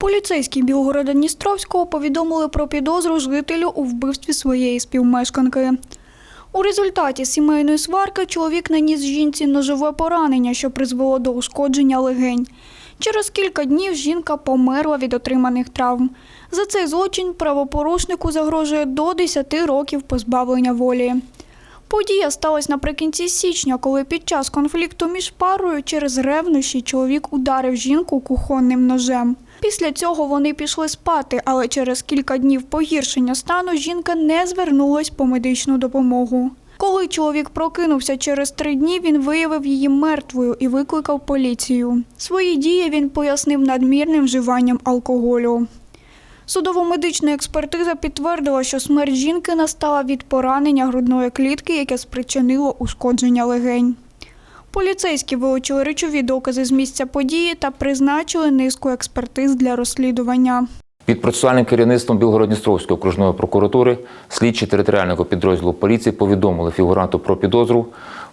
Поліцейські Білгорода Дністровського повідомили про підозру жителю у вбивстві своєї співмешканки. У результаті сімейної сварки чоловік наніс жінці ножове поранення, що призвело до ушкодження легень. Через кілька днів жінка померла від отриманих травм. За цей злочин правопорушнику загрожує до 10 років позбавлення волі. Подія сталася наприкінці січня, коли під час конфлікту між парою через ревнощі чоловік ударив жінку кухонним ножем. Після цього вони пішли спати, але через кілька днів погіршення стану жінка не звернулась по медичну допомогу. Коли чоловік прокинувся через три дні, він виявив її мертвою і викликав поліцію. Свої дії він пояснив надмірним вживанням алкоголю. Судово-медична експертиза підтвердила, що смерть жінки настала від поранення грудної клітки, яке спричинило ушкодження легень. Поліцейські вилучили речові докази з місця події та призначили низку експертиз для розслідування. Під процесуальним керівництвом Білгород-Дністровської окружної прокуратури слідчі територіального підрозділу поліції повідомили фігуранту про підозру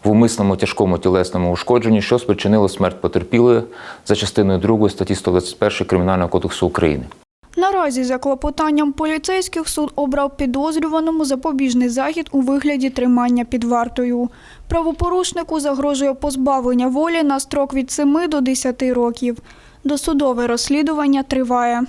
в умисному тяжкому тілесному ушкодженні, що спричинило смерть потерпілої за частиною 2 статті 121 Кримінального кодексу України. Наразі за клопотанням поліцейських суд обрав підозрюваному запобіжний захід у вигляді тримання під вартою. Правопорушнику загрожує позбавлення волі на строк від 7 до 10 років. Досудове розслідування триває.